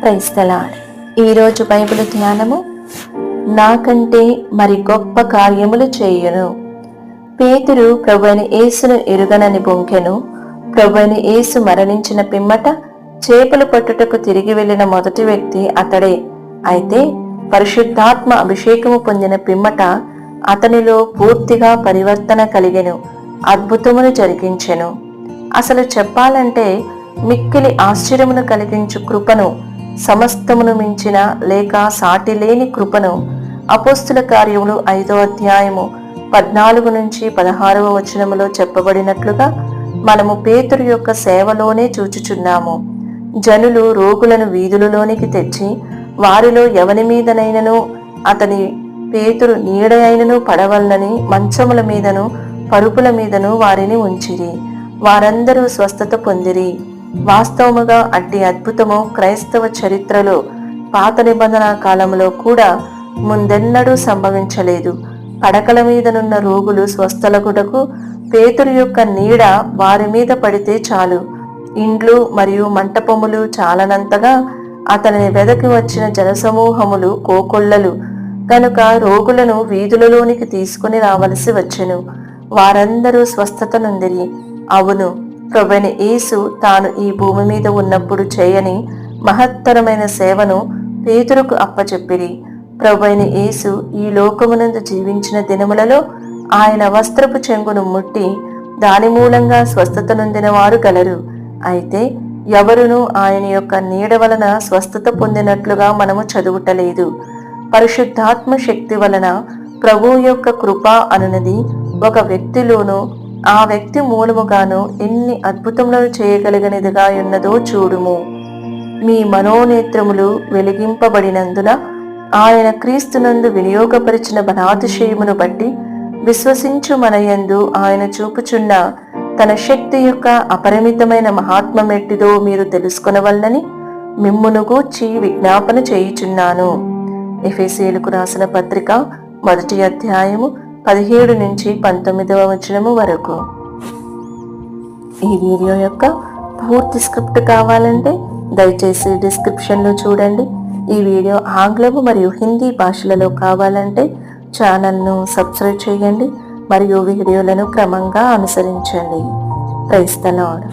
క్రైస్తలాడ్. ఈరోజు బైబిల్ ధ్యానము నాకంటే మరి గొప్ప కార్యములు చేయును. పేతురు ప్రభుని యేసును ఎరుగనని బొంకెను ప్రభుని యేసు మరణించిన పిమ్మట చేపలు పట్టుటకు తిరిగి వెళ్ళిన మొదటి వ్యక్తి అతడే. అయితే పరిశుద్ధాత్మ అభిషేకము పొందిన పిమ్మట అతనిలో పూర్తిగా పరివర్తన కలిగెను అద్భుతమును జరిగించెను. అసలు చెప్పాలంటే మిక్కిలి ఆశ్చర్యమును కలిగించు కృపను సమస్తమును మించిన లేక సాటి లేని కృపను అపోస్తుల కార్యములు ఐదో అధ్యాయము పద్నాలుగు నుంచి పదహారవ వచనములో చెప్పబడినట్లుగా మనము పేతురు యొక్క సేవలోనే చూచుచున్నాము. జనులు రోగులను వీధులలోనికి తెచ్చి వారిలో ఎవని మీదనైనను అతని పేతురు నీడ అయినను పడవలనని మంచముల మీదను పరుపుల మీదను వారిని ఉంచిరి. వారందరూ స్వస్థత పొందిరి. వాస్తవముగా అట్టి అద్భుతము క్రైస్తవ చరిత్రలో పాత నిబంధన కాలంలో కూడా ముందెన్నడూ సంభవించలేదు. పడకల మీదనున్న రోగులు స్వస్థలగుటకు పేతురు యొక్క నీడ వారి మీద పడితే చాలు. ఇండ్లు మరియు మంటపములు చాలనంతగా అతనిని వెదకి వచ్చిన జనసమూహములు కోకొల్లలు. కనుక రోగులను వీధులలోనికి తీసుకుని రావలసి వచ్చెను. వారందరూ స్వస్థత నొందిరి. అవును ప్రవ్వని యేసు తాను ఈ భూమి మీద ఉన్నప్పుడు చేయని మహత్తరమైన సేవను పేతురుకు అప్పచెప్పిరి. ప్రవ్వైన యేసు ఈ లోకమునందు జీవించిన దినములలో ఆయన వస్త్రపు చెంగును ముట్టి దాని మూలంగా స్వస్థత నొందిన వారు గలరు. అయితే ఎవరునూ ఆయన యొక్క నీడ వలన స్వస్థత పొందినట్లుగా మనము చదువుటలేదు. పరిశుద్ధాత్మ శక్తి వలన ప్రభువు యొక్క కృప అనునది ఒక వ్యక్తిలోనూ ఆ వ్యక్తి మూలముగాను ఎన్ని అద్భుతములను చేయగలిగినదిగా ఉన్నదో చూడుము. మీ మనోనేత్రములు వెలిగింపబడినందున ఆయన క్రీస్తునందు వినియోగపరిచిన బలాతిశయమును బట్టి విశ్వసించు మనయందు ఆయన చూపుచున్న తన శక్తి యొక్క అపరిమితమైన మహాత్మమెట్టిదో మీరు తెలుసుకునవల్లని మిమ్మును గూర్చి విజ్ఞాపన చేయుచున్నాను. ఎఫ్ఎసీలకు రాసిన పత్రిక మొదటి అధ్యాయము పదిహేడు నుంచి పంతొమ్మిదవ వచనము వరకు. ఈ వీడియో యొక్క పూర్తి స్క్రిప్ట్ కావాలంటే దయచేసి డిస్క్రిప్షన్లో చూడండి. ఈ వీడియో ఆంగ్లము మరియు హిందీ భాషలలో కావాలంటే ఛానల్ను సబ్స్క్రైబ్ చేయండి మరియు వీడియోలను క్రమంగా అనుసరించండి. క్రైస్తలాడ్